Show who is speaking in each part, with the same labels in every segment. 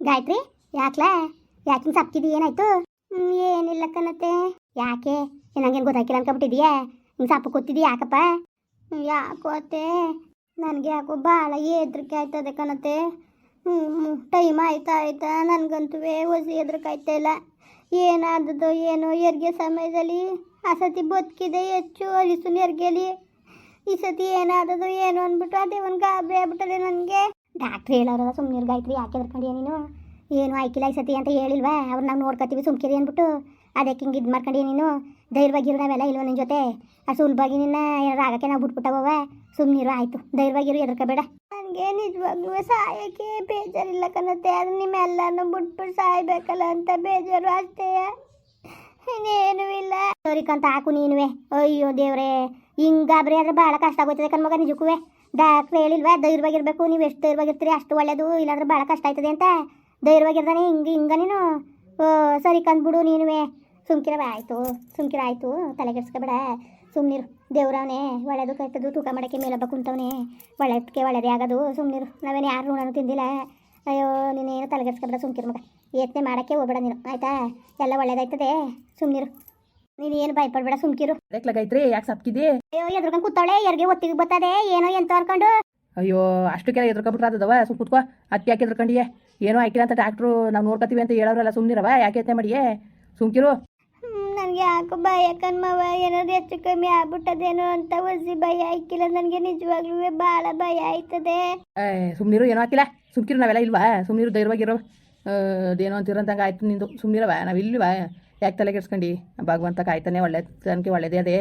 Speaker 1: ಗಾಯತ್ರಿ, ಯಾಕ್ಲಾ? ಯಾಕಿಂಗ್ ಸಪ್ಕಿದಿ? ಏನಾಯ್ತು? ಏನಿಲ್ಲ ಕಣತೆ ಯಾಕೆ? ನಂಗೇನು ಗೊತ್ತಾಕಿಲ್ಲ ಅನ್ಕೊಬಿಟ್ಟಿದ್ಯಾ ಹಿಂಗೆ ಸಾಪು ಕೂತಿದ್ದಿ ಯಾಕಪ್ಪ? ಯಾಕೋ ಅತ್ತೆ? ನನಗೆ ಯಾಕೋ ಭಾಳ ಹೆದ್ರಿಕೆ ಆಯ್ತದೆ ಕಣತೆ ಹ್ಞೂ ಟೈಮ್ ಆಯ್ತಾ ಆಯ್ತಾ ನನಗಂತೂ ಹೊಸಿ ಹೆದ್ರಿಕೆ ಆಯ್ತಾ ಇಲ್ಲ. ಏನಾದದ್ದು ಏನು ಹೆರಿಗೆ ಸಮಯದಲ್ಲಿ ಆ ಸತಿ ಬದುಕಿದೆ ಹೆಚ್ಚು ಅಲಿಸು ನೆರಿಗೆಲಿ ಈ ಸತಿ ಏನಾದದ್ದು ಏನು ಅಂದ್ಬಿಟ್ಟು ಅದೇ ಒಂದು ಗಾಬರಿ ಆಗ್ಬಿಟ್ಟದೆ ನನಗೆ. ಡಾಕ್ಟ್ರ್ ಹೇಳೋರಲ್ಲ ಸುಮ್ಮನೆ ಗಾಯತ್ರಿ ಯಾಕೆ ಹೆದರ್ಕೊಂಡ್ಯಾ ನೀನು? ಏನು ಆಯ್ಕಿಲ್ಲ ಈ ಸತಿ ಅಂತ ಹೇಳಿಲ್ವಾ? ಅವ್ರು ನಾವು ನೋಡ್ಕೊತೀವಿ ಸುಮ್ಕಿರಿ ಅಂದ್ಬಿಟ್ಟು ಅದಕ್ಕೆ ಹಿಂಗೆ ಇದು ಮಾಡ್ಕೊಂಡಿ ನೀನು? ಧೈರ್ಯವಾಗಿರು ನಾವೆಲ್ಲ ಇಲ್ವ ನಿನ್ನ ಜೊತೆ? ಆ ಸುಲಭವಾಗಿ ನಿನ್ನ ಏನಾರು ಆಗಕ್ಕೆ ನಾವು ಬಿಟ್ಬಿಟ್ಟವ ಸುಮ್ಮನಿರು ಆಯಿತು. ಧೈರ್ಯವಾಗಿರು ಹೆದರ್ಕೋಬೇಡ. ನನಗೆ ನಿಜವಾಗ್ಲೂ ಸಾಯಕ್ಕೆ ಬೇಜಾರಿಲ್ಲ ಕಣತ್ತೆ. ಅದು ನಿಮ್ಮೆಲ್ಲನೂ ಬಿಟ್ಬಿಟ್ಟು ಸಾಯ್ಬೇಕಲ್ಲ ಅಂತ ಬೇಜಾರು ಅಷ್ಟೇ. ಇನ್ನೇನು ಇಲ್ಲ. ಅಂತ ಹಾಕು ನೀನುವೆ. ಅಯ್ಯೋ ದೇವ್ರೆ. ಹಿಂಗಾಬ್ರಿ ಆದ್ರೆ ಭಾಳ ಕಷ್ಟ ಆಗೋಯ್ತದೆ ಕಣ್ಮಗ ನಿಜಕ್ಕೂ ಡಾಕ್ಟ್ರ್ ಹೇಳಿಲ್ವಾ ಧೈರ್ಯವಾಗಿರ್ಬೇಕು ನೀವು ಎಷ್ಟು ಧೈರ್ಯವಾಗಿರ್ತೀರಿ ಅಷ್ಟು ಒಳ್ಳೇದು ಇಲ್ಲಾಂದ್ರೆ ಭಾಳ ಕಷ್ಟ ಆಯ್ತದೆ ಅಂತ ಧೈರ್ಯವಾಗಿರ್ದಾನೆ ಹಿಂಗೆ ಹಿಂಗೆ ನೀನು. ಓ, ಸರಿ ಕಂದ್ಬಿಡು ನೀನುವೆ. ಸುಮ್ಕಿರ ಆಯಿತು ಸುಮ್ಕಿರ ಆಯಿತು ತಲೆಗೆಡ್ಸ್ಕೊಬೇಡ ಸುಮ್ಮನಿರು ದೇವ್ರವನೇ ಒಳ್ಳೇದು ಕೈತದು ತೂಕ ಮಾಡೋಕ್ಕೆ ಮೇಲೊಬ್ಬ ಕುಂತವನೇ. ಒಳ್ಳೇದಕ್ಕೆ ಒಳ್ಳೇದೇ ಆಗೋದು ಸುಮ್ಮನಿರು ನಾವೇನು ಯಾರು ಋಣನೂ ತಿಂದಿಲ್ಲ. ಅಯ್ಯೋ ನೀನೇನು ತಲೆಗೆಡ್ಸ್ಕೊಬೇಡ ಸುಮ್ಕಿರು ಮಗ. ಯತ್ನೆ ಮಾಡೋಕ್ಕೆ ಹೋಗ್ಬೇಡ ನೀನು ಆಯಿತಾ? ಎಲ್ಲ ಒಳ್ಳೇದಾಯ್ತದೆ. ಸುಮ್ಮನಿರು ನೀನು ಏನು ಭಯಪಡ್ಬೇಡ ಸುಮ್ಕಿರು.
Speaker 2: ಅದಕ್ಕೆ ಗೈತ್ರಿ ಯಾಕೆ ಸಪ್ಕಿದಿ?
Speaker 1: ಅಯ್ಯೋ ಎದ್ರಕೊಂಡ್ ಕೂತಾಳೆ ಎರ್ಗೆ ಒತ್ತಿಗೆ ಬರ್ತದೆ ಏನೋ ಎಂತ ಅನ್ಕೊಂಡು.
Speaker 2: ಅಯ್ಯೋ ಅಷ್ಟು ಕೆಲ ಎದ್ರಕೊಬಿಟ್ರೆ ಅದವ ಸುಮ್ ಕುತ್ಕೋ ಅದಕ್ಕೆ ಯಾಕೆ ಎದ್ರಕೊಂಡಿಯೇ? ಏನೋ ಆಯ್ಕಿಲ್ಲ ಅಂತ ಡಾಕ್ಟ್ರು ನಾವು ನೋಡ್ಕೊತೀವಿ ಅಂತ ಹೇಳೋರಲ್ಲ ಸುಮ್ಮನಿರವ ಯಾಕೆ ಯತ್ನೆ ಮಾಡಿಯೇ? ಸುಮ್ಕಿರು.
Speaker 1: ನನಗೆ ಯಾಕೋ ಭಯ ಕಣ್ಮವ ಏನಾದ್ರು ಹೆಚ್ಚು ಕಮ್ಮಿ ಆಗ್ಬಿಟ್ಟದೇನೋ ಅಂತ ಒಸಿ ಭಯ ಆಯ್ಕಿಲ್ಲ. ನನಗೆ ನಿಜವಾಗ್ಲೂ ಭಾಳ ಭಯ ಆಯ್ತದೆ.
Speaker 2: ಏ ಸುಮ್ನಿರು ಏನೋ ಹಾಕಿಲ್ಲ ಸುಮ್ಕಿರು ನಾವೆಲ್ಲ ಇಲ್ವಾ? ಸುಮ್ನಿರು ಧೈರ್ಯವಾಗಿರೋ. ಅದೇನೋ ಅಂತಿರಂತಂಗೆ ಆಯ್ತು ನಿಂದು. ಸುಮ್ನಿರವ? ನಾವಿಲ್ವಾ? ಇಲ್ವಾ ಯಾಕೆ ತಲೆಗೆಡ್ಸ್ಕೊಂಡು ಭಗವಂತ ಕಾಯ್ತಾನೆ ಒಳ್ಳೆ ತನಕ ಒಳ್ಳೇದೇ ಅದೇ.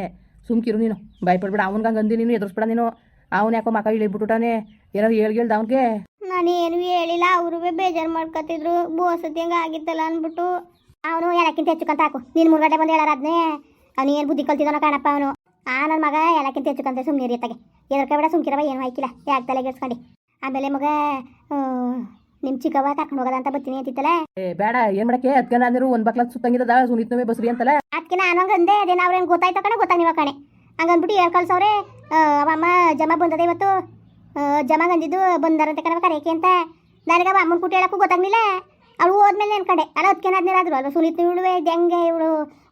Speaker 2: ಸುಮ್ಕಿರು ನೀನು. ಭಯಪಡ್ಬೇಡ. ಅವ್ನಿಗೆ ಅಂದಿ ನೀನು. ಎದುರಿಸ್ಬೇಡ ನೀನು. ಅವ್ನು ಯಾಕೋ ಮಕ ಏನೋ ಹೇಳಿ ಹೇಳ್ಗೇಳ್ದ ಅವನಿಗೆ
Speaker 1: ನಾನು ಏನು ಹೇಳಿಲ್ಲ. ಅವರು ಬೇಜಾರು ಮಾಡ್ಕೊತಿದ್ರು ಬೋಸತಿ ಹಂಗೆ ಆಗಿತ್ತಲ್ಲ ಅಂದ್ಬಿಟ್ಟು. ಅವನು ಎಲ್ಲಕ್ಕಿಂತ ಹೆಚ್ಚುಕಂತ ಹಾಕು. ನೀನು ಮೂರು ಗಂಟೆ ಬಂದು ಹೇಳಾರ ಅದನ್ನೇ ಅವನು ಏನು ಬುದ್ಧಿ ಕಲ್ತಿದ್ದಾನೋ ಕಾಣಪ್ಪ ಅವನು. ಆ ನನ್ನ ಮಗ ಎಲ್ಲಕ್ಕಿಂತ ಹೆಚ್ಚುಕಂತ ಸುಮ್ಮನೆ ಇರಿಯತ್ತಾಗೆ. ಎದರ್ಕಬೇಡ ಸುಮ್ಕಿರವ. ಏನು ಹಾಕಿಲ್ಲ ಯಾಕೆ ತಲೆಗೆಡ್ಸ್ಕೊಂಡು ಆಮೇಲೆ ಮಗ ನಿಮ್ಮ ಚಿಕ್ಕವ್ವ ಕರ್ಕೊಂಡು ಹೋಗದ ಅಂತ ಬರ್ತೀನಿ ಅಂತಿತ್ತಲ್ಲ?
Speaker 2: ಏ ಬೇಡ ಏನ್ ಮಾಡಕ್ಕೆ? ಅದಕ್ಕೆ ನಾನು ಒಂದ್ ಬಕ್ಲ ಸುತ್ತಂಗಿದ್ದದ ಸುನೀತ್ನವೇ ಬಸ್ರಿ ಅಂತಲ್ಲ.
Speaker 1: ಅದಕ್ಕೆ ನಾನು ಹಂಗಂದೆ ಅಂದೆ ಅದೇನು ಅವ್ರೇನು ಗೊತ್ತಾಯ್ತ ಕಣೆ ಗೊತ್ತಾಗಿವ ಕಣೆ. ಹಂಗಂದ್ಬಿಟ್ಟು ಹೇಳಿ ಕಳ್ಸವ್ರೆ ಅಮ್ಮ ಜಮ ಬಂದದೆ ಇವತ್ತು? ಗಂದಿದ್ದು ಬಂದಿದ್ದು ಬಂದಾರಂತೆ ಕಣವ ಕರೆಯಕ್ಕೆ ಅಂತ. ನನಗೆ ಅಮ್ಮನ ಕುಟ್ಟಿ ಹೇಳಕ್ಕೂ ಗೊತ್ತಾಗ್ಲಿಲ್ಲ. ಅವಳು ಹೋದ್ಮೇಲೆ ಅನ್ಕಂಡೆ ಅಲ್ಲ ಅದಕ್ಕೆ ಆದ್ರು ಅಲ್ವಾ? ಸುನೀತ್ ಇವಳುವೆ ಹೆಂಗೆ ಇವಳು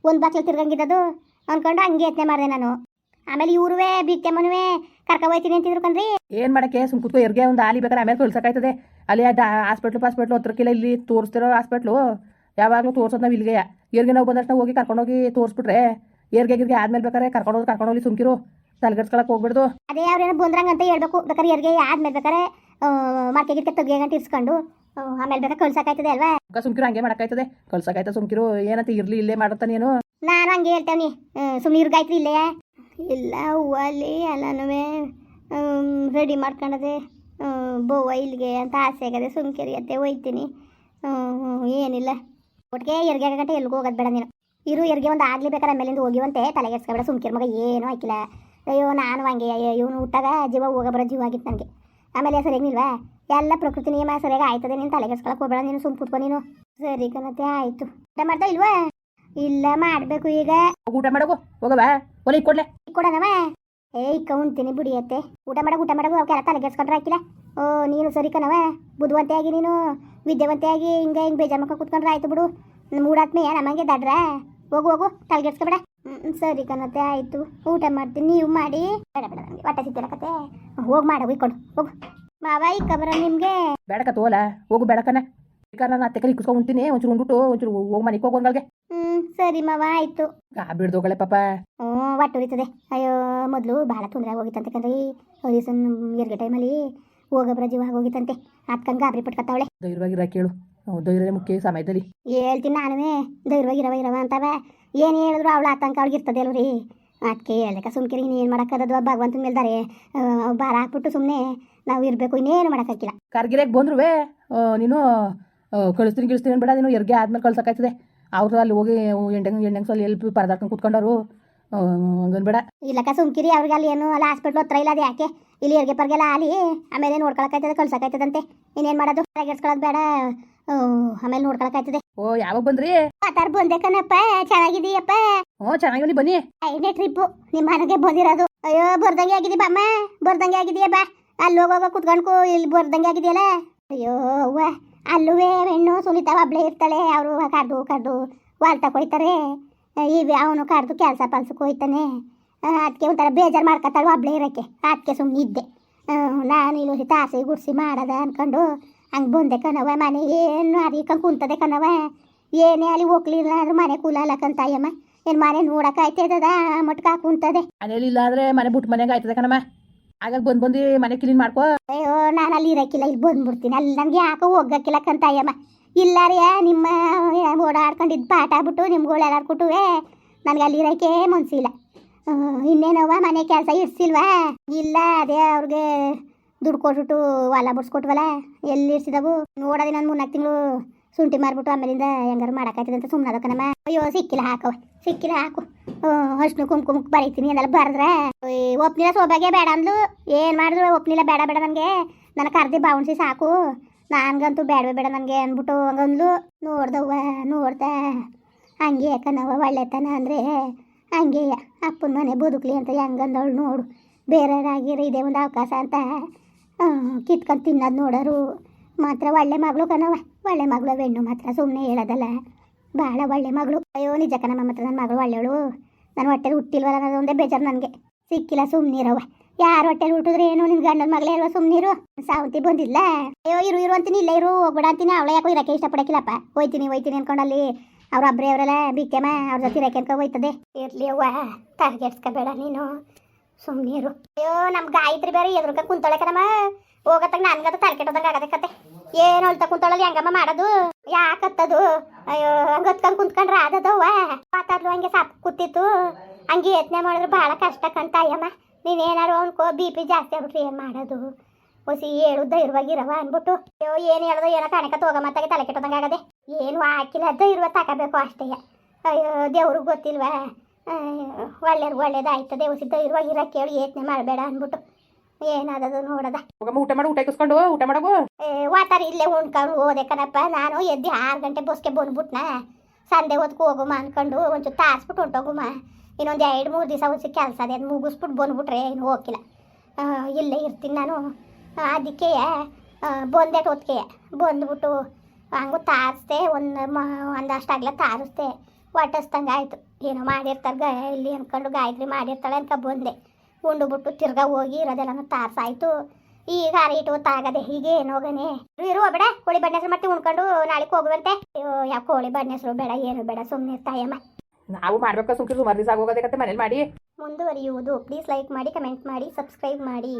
Speaker 1: ಒಂದು ಬಾಕ್ಲ ತಿರ್ಗಂಗಿದ್ದದು ಅನ್ಕೊಂಡು ಹಂಗೆ ಯತ್ನೆ ಮಾಡಿದೆ ನಾನು. ಆಮೇಲೆ ಇವ್ರುವೆ ಬಿಟ್ಟಮ್ಮನುವೆ ಕರ್ಕೊಂಡ್ತೀನಿ ಹೋಯ್ತೀನಿ ಅಂತಿದ್ರು ಕಣ್ರಿ.
Speaker 2: ಏನ್ ಮಾಡಕ್ಕೆ? ಸುಮ್ ಕುತ್ಕೋ ಎರ್ಗೆ ಒಂದು ಆಲಿ ಬೇಕಾದ್ರೆ ಆಮೇಲೆ ಕಳ್ಸಕ್ಕಾಯ್ತದೆ. ಅಲ್ಲಿ ಅದು ಹಾಸ್ಪಿಟ್ಲು ಪಾಸ್ಪಿಟ್ಲು ಹತ್ರಕ್ಕಿಲ್ಲ ಇಲ್ಲಿ ತೋರಿಸ್ತಿರೋ ಹಾಸ್ಪಿಟ್ಲು ಯಾವಾಗಲೂ ತೋರ್ಸೋದು ನಾವು ಇಲ್ಲಿಗೆ ಎರ್ಗೆ ನಾವು ಬಂದಷ್ಟು ಹೋಗಿ ಕರ್ಕೊಂಡೋಗಿ ತೋರಿಸ್ಬಿಟ್ರೆ ಏರ್ಗೆ ಗಿರ್ಗೆ ಆದ್ಮೇಲೆ ಬೇಕಾದ್ರೆ ಕರ್ಕೊಂಡು ಹೋಗಿ ಸುಮ್ಕಿರು. ತಲೆಗಡ್ಸ್ಕೊಳಕ್ ಹೋಗ್ಬಿಡ್ದು.
Speaker 1: ಅದೇ ಅವ್ರೇನೋ ಬಂದ್ರಂಗ ಅಂತ ಹೇಳ್ಬೇಕು. ಬೇಕಾದ್ರೆ ಎರ್ಗೆ ಆದ್ಮೇಲೆ ಬೇಕಾದ್ರೆ ಮರ್ಕೆ ತಗ್ಗೆ ತೆಗಿಯಂತ ಇರ್ಸ್ಕೊಂಡು ಆಮೇಲೆ ಬೇಕಾದ್ರೆ ಕಳ್ಸಕ್ಕಾಯ್ತದೆ ಅಲ್ವಾ?
Speaker 2: ಅಕ್ಕ ಸುಮ್ಕಿರು ಹಂಗೆ ಮಾಡಕ್ಕಾಯ್ತದೆ. ಕಳ್ಸಕ್ಕಾಯ್ತದೆ ಸುಮ್ಕಿರು. ಏನಂತ ಇರ್ಲಿ ಇಲ್ಲೇ ಮಾಡತ್ತ ನೀನು.
Speaker 1: ನಾನು ಹಂಗೆ ಹೇಳ್ತೇವ್ನಿ. ಸುಮ್ಮನೆ ಇರ್ಗಾಯ್ತು ಇಲ್ಲೇ ಇಲ್ಲ ಹೂವಲ್ಲಿ ಎಲ್ಲನೂ ರೆಡಿ ಮಾಡ್ಕೊಂಡದೆ ಬೋವ ಇಲ್ಲಿಗೆ ಅಂತ ಆಸೆ ಆಗದೆ ಸುಮ್ಕೆರಿ ಅತ್ತೆ ಹೋಯ್ತೀನಿ. ಏನಿಲ್ಲ. ಒಟ್ಟಿಗೆ ಎರ್ಗೆ ಗಂಟೆ ಎಲ್ಗೂ ಹೋಗೋದು ಬೇಡ ನೀನು. ಇರು, ಎರ್ಗೆ ಒಂದು ಆಗ್ಲಿ ಬೇಕಾದ್ರೆ ಆಮೇಲಿಂದ ಹೋಗಿವಂತೆ ತಲೆಗೆಡ್ಸ್ಕೊಬೇಡ ಸುಮ್ಕಿರ್ ಮಗ ಏನೂ ಹಾಕಿಲ್ಲ. ಅಯ್ಯೋ, ನಾನು ಹಂಗೆ ಇವನು ಹುಟ್ಟಾಗ ಜೀವ ಹೋಗ ಬರೋ ಜೀವ ಆಗಿತ್ತು ನನಗೆ. ಆಮೇಲೆ ಸರಿಯಾಗಿ ನಿಲ್ವಾ? ಎಲ್ಲ ಪ್ರಕೃತಿ ನಿಯಮ ಸರಿಯಾಗಿ ಆಯ್ತದೆ, ನೀನು ತಲೆಗೆಡ್ಸ್ಕೊಳಕ್ಕೆ ಹೋಗಬೇಡ, ನೀನು ಸುಮ್ ಕೂತ್ಕೊ ನೀನು. ಸರಿ ಕಣತೆ ಆಯಿತು. ಊಟ ಮಾಡ್ತಾ ಇಲ್ವಾ? ಇಲ್ಲ, ಮಾಡಬೇಕು ಈಗ.
Speaker 2: ಊಟ ಮಾಡಬೇಕು ಹೋಗವ ಒಲೆ ಕೊಡ್ಲೆ
Speaker 1: ಕೊಡೋಣವ ಏಯ್ ಬಿಡಿ ಬಿಡಿಯತ್ತೆ ಊಟ ಮಾಡೋ ಊಟ ಮಾಡೋದು ತಲೆ ಗೆಸ್ಕೊಂಡ್ರೆ ಹಾಕಿಲ್ಲ ಓ, ನೀನು ಸರಿ ಕಣವ ಬುದ್ಧಿವಂತೆ ನೀನು, ವಿದ್ಯಾವಂತೆ ಆಗಿ ಹಿಂಗೆ ಹಿಂಗೆ ಬೇಜಾರು ಮಾಡ್ಕೊಂಡು ಕೂತ್ಕೊಂಡ್ರೆ ಆಯ್ತು ಬಿಡು. ಮೂಡಾತ್ಮೆಯ ನಮಗೆ ದಡ್ರ? ಹೋಗು ಹೋಗು ತಲೆಗೆಡ್ಸ್ಕೊಬೇಡ ಹ್ಞೂ ಸರಿ ಕಣತ್ತೆ, ಆಯಿತು. ಊಟ ಮಾಡ್ತೀನಿ, ನೀವು ಮಾಡಿ. ಬೇಡ ಬೇಡ ನನಗೆ ಹೊಟ್ಟೆ ಮಾಡ ಹೋಗಿ ಮಾಡ ಇಕ್ಕೊಂಡು ಹೋಗು. ಮಾವ ಕಬರ ನಿಮಗೆ.
Speaker 2: ಬೇಡಕ ತೋಲ, ಹೋಗು ಬೇಡಕನ ಬೇಕಾದ್ರೆ ನಾನು ಅತ್ತೆ ಕಲಿ ಕುಸ್ಕೊಂಡು ಉಂಟಿನಿ ಒಂಚೂರು ಉಂಡ್ಬಿಟ್ಟು ಒಂಚೂರು ಹೋಗಿ ಮನೆಗೆ ಹೋಗೋಂಗಲ್ಗೆ
Speaker 1: ಹ್ಮ್ ಸರಿ ಮಾವ ಆಯ್ತು.
Speaker 2: ಗಾ ಬಿಡ್ದೋಗಳೆ ಪಾಪ.
Speaker 1: ಹ್ಞೂ ಹೊಟ್ಟೆ ಉರಿತದೆ. ಅಯ್ಯೋ ಮೊದಲು ಭಾಳ ತೊಂದರೆ ಆಗೋಗಿತ್ತಂತೆ ಕಣ್ರಿ. ಹೊಲೀಸನ್ ಎರಡು ಟೈಮಲ್ಲಿ ಹೋಗಬ್ರ ಜೀವ ಆಗೋಗಿತ್ತಂತೆ. ಅದ್ಕಂಗೆ ಗಾಬರಿ ಪಟ್ಕತ್ತಾವಳೆ
Speaker 2: ಧೈರ್ಯವಾಗಿರ ಕೇಳು. ಧೈರ್ಯ ಮುಖ್ಯ ಈ ಸಮಯದಲ್ಲಿ.
Speaker 1: ಹೇಳ್ತೀನಿ ನಾನುವೇ. ಧೈರ್ಯವಾಗಿರವ ಇರವ ಅಂತವ. ಏನು ಹೇಳಿದ್ರು ಅವಳ ಆತಂಕ ಅವಳಿಗೆ ಇರ್ತದೆ ಅಲ್ರಿ ಅದಕ್ಕೆ ಹೇಳ್ದಕ್ಕ ಸುಮ್ಕಿರಿ ಇನ್ನೇನು ಮಾಡೋಕ್ಕದದು ಭಗವಂತನ ಮೇಲೆ ದಾರೆ ಭಾರ ಹಾಕ್ಬಿಟ್ಟು ಸುಮ್ಮನೆ ನಾವು ಇರಬೇಕು ಇನ್ನೇನು ಮಾಡೋಕ್ಕಾಗಿಲ್ಲ
Speaker 2: ಕಾರ್ಗಿರೆಗೆ ಬಂದ್ರುವೆ ನೀನು ಆ, ಕಳಿಸ್ತೀನಿ ಗಿಳಿಸ್ತೀನಿ ಅನ್ಬೇಡ ನೀನು ಎರ್ಗೆ ಆದ್ಮೇಲೆ ಕಳ್ಸಕ್ಕಾಯ್ತದೆ. ಅವ್ರು ಅಲ್ಲಿ ಹೋಗಿ ಎಂಟಂಗ್ ಎಂಟಂಗ್ ಸಲ ಎಲ್ಪಿ ಪರದಾಡ್ಕೊಂಡು ಕೂತ್ಕೊಂಡವ್ರು ಹಂಗನ್ಬೇಡ.
Speaker 1: ಇಲ್ಲಕ್ಕ ಸುಮ್ಕಿರಿ ಅವ್ರಿಗೆ ಅಲ್ಲಿ ಏನು ಅಲ್ಲ ಹಾಸ್ಪಿಟ್ಲ್ ಹತ್ರ ಇಲ್ಲ ಅದು ಯಾಕೆ? ಇಲ್ಲಿ ಎರ್ಗೆ ಪರ್ಗೆಲ್ಲ ಅಲ್ಲಿ ಆಮೇಲೆ ನೋಡ್ಕೊಳಕ್ಕಾಯ್ತದೆ ಕಳ್ಸಕ್ಕಾಯ್ತದಂತೆ. ಇನ್ನೇನು ಮಾಡೋದು? ತಲೆಗೆಡ್ಸ್ಕೊಳ್ಳೋದು ಬೇಡ ಆಮೇಲೆ ನೋಡ್ಕೊಳಕ್ಕಾಯ್ತದೆ.
Speaker 2: ಓ ಯಾವಾಗ ಬಂದ್ರಿ?
Speaker 1: ಆತರ ಬಂದೆ ಕಣಪ್ಪ ಚೆನ್ನಾಗಿದೀಯಪ್ಪ
Speaker 2: ಹ್ಞೂ ಚೆನ್ನಾಗಿ ಬನ್ನಿ.
Speaker 1: ಐದನೇ ಟ್ರಿಪ್ಪು ನಿಮ್ಮ ಮನೆಗೆ ಬಂದಿರೋದು. ಅಯ್ಯೋ ಬರ್ದಂಗೆ ಆಗಿದೆ ಬಮ್ಮ ಬರ್ದಂಗೆ ಆಗಿದೆಯಾ ಬಾ. ಅಲ್ಲಿ ಹೋಗೋಗ ಕುತ್ಕೊಂಡ್ಕು ಇಲ್ಲಿ ಬರ್ದಂಗೆ ಆಗಿದೆಯಲ್ಲ ಅಯ್ಯೋ ಅವ್ವ. ಅಲ್ಲುವೇ ಹೆಣ್ಣು ಸುನೀತಾ ಒಬ್ಳೆ ಇರ್ತಾಳೆ, ಅವರು ಕಡ್ದು ಕಡ್ದು ವಾಲ್ತಕ್ಕೆ ಹೋಯ್ತಾರೆ ಇವೆ ಅವನು ಕಡ್ದು ಕೆಲಸ ಪಲ್ಸಕ್ಕೆ ಹೋಯ್ತಾನೆ ಅದಕ್ಕೆ ಒಂಥರ ಬೇಜಾರು ಮಾಡ್ಕೊತಾಳು ಒಬ್ಳೆ ಇರೋಕ್ಕೆ. ಅದಕ್ಕೆ ಸುಮ್ಮನೆ ಇದ್ದೆ. ನಾನು ಇಲ್ಲಿ ತಾಸಿ ಗುಡಿಸಿ ಮಾಡದ ಅಂದ್ಕೊಂಡು ಹಂಗೆ ಬಂದೆ ಕಣವ ಮನೆ. ಏನು ಅರಿಕಂಗೆ ಕುಂತದೆ ಕಣವ ಏನೇ ಅಲ್ಲಿ ಹೋಗ್ಲಿಲ್ಲ ಅಂದ್ರೆ ಮನೆ ಕೂಲ ಅಯ್ಯಮ್ಮ. ಏನು ಮನೆ ನೋಡಕ್ಕೆ ಆಯ್ತದ ಮಟ್ಕ ಕುಂತದೆ.
Speaker 2: ಮನೇಲಿ ಇಲ್ಲ ಅಂದರೆ ಮನೆ ಬಿಟ್ಟು ಮನೆಗೆ ಆಯ್ತದೆ ಕಣಮ್ಮ. ಆಗಾಗ ಬಂದ್ ಬಂದು ಮನೆ ಕ್ಲೀನ್ ಮಾಡ್ಕೋ.
Speaker 1: ಅಯ್ಯೋ, ನಾನು ಅಲ್ಲಿ ಇರಕ್ಕಿಲ್ಲ ಇಲ್ಲಿ ಬಂದ್ಬಿಡ್ತೀನಿ. ಅಲ್ಲಿ ನನಗೆ ಯಾಕೋ ಹೋಗಕ್ಕಿಲ್ಲ ಕಂತಾಯಮ್ಮ ಇಲ್ಲ ರೀ, ನಿಮ್ಮ ಓಡಾಡ್ಕೊಂಡಿದ್ದು ಪಾಠ ಬಿಟ್ಟು ನಿಮ್ಗಳು ಎಲ್ಲಾರು ಕೊಟ್ಟುವೆ? ನನಗೆ ಅಲ್ಲಿ ಇರೋಕೆ ಮನ್ಸಿಲ್ಲ. ಇನ್ನೇನವ್ವ, ಮನೆ ಕೆಲಸ ಇರ್ಸಿಲ್ವಾ? ಇಲ್ಲ, ಅದೇ ಅವ್ರಿಗೆ ದುಡ್ಡು ಕೊಟ್ಬಿಟ್ಟು ಹೊಲ ಬಿಡ್ಸ್ಕೊಟ್ವಲ್ಲ ಎಲ್ಲಿ ಇಡ್ಸಿದವು ನೋಡೋದೆ ನಾನು ಮೂರ್ನಾಲ್ಕು ತಿಂಗಳು ಶುಂಠಿ ಮಾರ್ಬಿಟ್ಟು ಆಮೇಲಿಂದ ಹೆಂಗಾರು ಮಾಡೋಕ್ಕಾಯ್ತದೆ ಅಂತ ಸುಮ್ಮನೆ ಅದಕ್ಕನಮ್ಮ ಅಯ್ಯೋ, ಸಿಕ್ಕಿಲ್ಲ ಹಾಕವ ಸಿಕ್ಕಿಲ್ಲ ಹಾಕು. ಅಷ್ಟು ಕುಂಕುಮಕ್ಕೆ ಬರೀತೀನಿ ಅದೆಲ್ಲ ಬರೆದ್ರೆ? ಒಪ್ನಿಲ್ಲ ಸೋಬಾಗೆ ಬೇಡ ಅಂದ್ಲು. ಏನು ಮಾಡಿದ್ರು ಒಪ್ನಿಲ್ಲ ಬೇಡ ಬೇಡ ನನಗೆ. ನನಗೆ ಕರ್ದಿ ಬಾವುಣಿಸಿ ಸಾಕು. ನನಗಂತೂ ಬೇಡವೇ ಬೇಡ ನನಗೆ ಅಂದ್ಬಿಟ್ಟು ಹಂಗಂದ್ಲು. ನೋಡ್ದವ್ವ ನೋಡ್ತಾ ಹಂಗೆ ಯಾಕನವ ಒಳ್ಳೆತನ ಅಂದರೆ ಹಂಗೆ ಅಪ್ಪನ ಮನೆ ಬದುಕಲಿ ಅಂತ ಹೆಂಗಂದವಳು ನೋಡು. ಬೇರೆಯವರಾಗಿರೋ ಇದೇ ಒಂದು ಅವಕಾಶ ಅಂತ ಕಿತ್ಕೊಂಡು ತಿನ್ನೋದು ನೋಡೋರು. ಮಾತ್ರ ಒಳ್ಳೆ ಮಗಳು ಕಣವ ಒಳ್ಳೆ ಮಗಳು ಹೆಣ್ಣು ಮಾತ್ರ ಸುಮ್ಮನೆ ಹೇಳೋದಲ್ಲ. ಭಾಳ ಒಳ್ಳೆ ಮಗಳು. ಅಯ್ಯೋ ನಿಜಕ್ಕ ನಮ್ಮ ಮಾತ್ರ ನನ್ನ ಮಗಳು ಒಳ್ಳೆಯವಳು. ನಾನು ಹೊಟ್ಟೆಲಿ ಹುಟ್ಟಿಲ್ವಲ್ಲ ಅನ್ನೋದು ಒಂದೇ ಬೇಜಾರು ನನಗೆ. ಸಿಕ್ಕಿಲ್ಲ ಸುಮ್ಮನಿರವ ಯಾರು ಹೊಟ್ಟೆಲಿ ಹುಟ್ಟಿದ್ರೆ ಏನು? ನಿನ್ ಗಂಡನ ಮಗಳೇ ಅಲ್ವಾ ಸುಮ್ಮನಿರು ಸಾವಂತಿ ಬಂದಿಲ್ಲ ಅಯ್ಯೋ, ಇರು ಇರು ಅಂತೀನಿ, ಇಲ್ಲ ಇರು, ಹೋಗ್ಬೇಡ ಅಂತೀನಿ. ಅವಳ ಯಾಕೋ ಇರಕ್ಕೆ ಇಷ್ಟಪಡಕ್ಕಿಲ್ಲಪ್ಪ. ಹೋಯ್ತೀನಿ ಹೋಯ್ತೀನಿ ಅನ್ಕೊಂಡಲ್ಲಿ ಅವ್ರ ಒಬ್ಬರೇ ಅವರೆಲ್ಲ ಬಿಕ್ಕಮ್ಮ ಅವ್ರ ಜೊತೆ ಇರಕ್ಕೆ ಅನ್ಕೊ ಹೋಯ್ತದೆ. ಇರ್ಲಿ ಅವ್ವ, ತರ್ಗೆಡ್ಸ್ಕೋಬೇಡ ನೀನು. ಸುಮ್ಮನಿರು ಅಯ್ಯೋ ನಮ್ಮ ಗಾಯತ್ರಿ ಬೇರೆ ಎದುರ್ಕ ಕಣಮ್ಮ. ಹೋಗತ್ತಾಗ ನನ್ಗದ ತಲೆ ಕೆಟ್ಟೋದಂಗೆ ಆಗದೆ ಏನು ಅಳ್ತ ಕುಂತಳಲ್ಲಿ ಹೆಂಗಮ್ಮ ಮಾಡೋದು? ಯಾಕತ್ತದು ಅಯ್ಯೋ ಹಂಗತ್ಕೊಂಡು ಕುಂತ್ಕೊಂಡ್ರೆ ಆದದವ್ವ. ಮಾತಾಡ್ಲು, ಹಂಗೆ ಸಾಪ್ ಕೂತಿತ್ತು. ಹಂಗೆ ಯತ್ನೆ ಮಾಡಿದ್ರೆ ಭಾಳ ಕಷ್ಟ ಕಂತ ಅಯ್ಯಮ್ಮ. ನೀನೇನಾರು ಅನ್ಕೋ ಬಿ ಪಿ ಜಾಸ್ತಿ ಆಗ್ಬಿಟ್ರಿ ಏನು ಮಾಡೋದು? ಹೊಸಿ ಹೇಳು ಧೈರ್ಯವಾಗಿರವ ಅಂದ್ಬಿಟ್ಟು ಅಯ್ಯೋ, ಏನು ಹೇಳೋದು, ಏನೋ ಕಾಣಕ ತೋಗಮತ್ತಾಗೆ ತಲೆ ಕೆಟ್ಟೋದಂಗೆ ಆಗದೆ. ಏನು ಹಾಕಿಲ್ಲ, ಧೈರ್ಯ ತಗೋಬೇಕು ಅಷ್ಟೇ. ಅಯ್ಯೋ, ದೇವ್ರಿಗೆ ಗೊತ್ತಿಲ್ವಾ? ಒಳ್ಳೇದು ಒಳ್ಳೇದಾಯ್ತದೆ ಹೊಸಿ ಇರೋ ಕೇಳಿ ಯತ್ನೆ ಮಾಡಬೇಡ ಅಂದ್ಬಿಟ್ಟು ಏನಾದದು ನೋಡದ.
Speaker 2: ಹೋಗಮ್ಮ ಊಟ ಮಾಡು ಊಟ ಇಕ್ಕಿಸ್ಕೊಂಡು ಊಟ ಮಾಡಗು?
Speaker 1: ಏ, ವಾತಾರ ಇಲ್ಲೇ ಉಣ್ಕೊಂಡು ಹೋದೆ ಕಣಪ್ಪ. ನಾನು ಎದ್ದು ಆರು ಗಂಟೆ ಬಸ್ಗೆ ಬಂದ್ಬಿಟ್ನ. ಸಂಡೆ ಹೊತ್ಕು ಹೋಗುಮ ಅನ್ಕೊಂಡು ಒಂಚೂರು ತಾರಿಸ್ಬಿಟ್ಟು ಹೊಂಟೋಗುಮ. ಇನ್ನೊಂದು ಎರಡು ಮೂರು ದಿವಸ ಹೊಸ ಕೆಲಸ ಅದೇ ಮುಗಿಸ್ಬಿಟ್ಟು ಬಂದ್ಬಿಟ್ರೆ ಏನು ಹೋಗಿಲ್ಲ ಇಲ್ಲೇ ಇರ್ತೀನಿ ನಾನು. ಅದಕ್ಕೆ ಬಂದೆ ಹೊತ್ತಿಗೆ ಬಂದ್ಬಿಟ್ಟು ಹಂಗೂ ತಾರಿಸ್ದೆ ಒಂದು ಮ ಒಂದಷ್ಟಾಗ್ಲ ತಾರಿಸ್ದೆ. ಒಟ್ಟಿಸ್ದಂಗೆ ಆಯಿತು ಏನೋ ಮಾಡಿರ್ತಾರೆ ಗ ಇಲ್ಲಿ ಅನ್ಕೊಂಡು ಗಾಯತ್ರಿ ಮಾಡಿರ್ತಾಳೆ ಅನ್ಕ ಬಂದೆ. ಉಂಡುಬಿಟ್ಟು ತಿರ್ಗಾ ಹೋಗಿ ಇರೋದೆಲ್ಲ ತಾರ್ಸಾಯ್ತು. ಈಗ ಅರಿಟ್ಟು ಗೊತ್ತಾಗದೆ ಹೀಗೆ ಏನು ಹೋಗನೆ. ಇರು ಬೇಡ ಕೋಳಿ ಬಣ್ಣ ಹೆಸರು ಮತ್ತೆ ಉಣ್ಕೊಂಡು ನಾಳೆಗೆ ಹೋಗುವಂತೆ. ಯಾವ ಕೋಳಿ ಬಣ್ಣ ಹೆಸರು ಬೇಡ ಏನು ಬೇಡ ಸುಮ್ಮನೆ ಇರ್ತಾಯಮ್ಮ
Speaker 2: ನಾವು ಮಾಡ್ಬೇಕು ಸುಮ್ಮನೆ ಸುಮಾರು ದಿವಸ ಆಗೋಗೋದೆ ಮನೇಲಿ ಮಾಡಿ.
Speaker 1: ಮುಂದುವರಿಯುವುದು. ಪ್ಲೀಸ್ ಲೈಕ್ ಮಾಡಿ ಕಮೆಂಟ್ ಮಾಡಿ ಸಬ್ಸ್ಕ್ರೈಬ್ ಮಾಡಿ.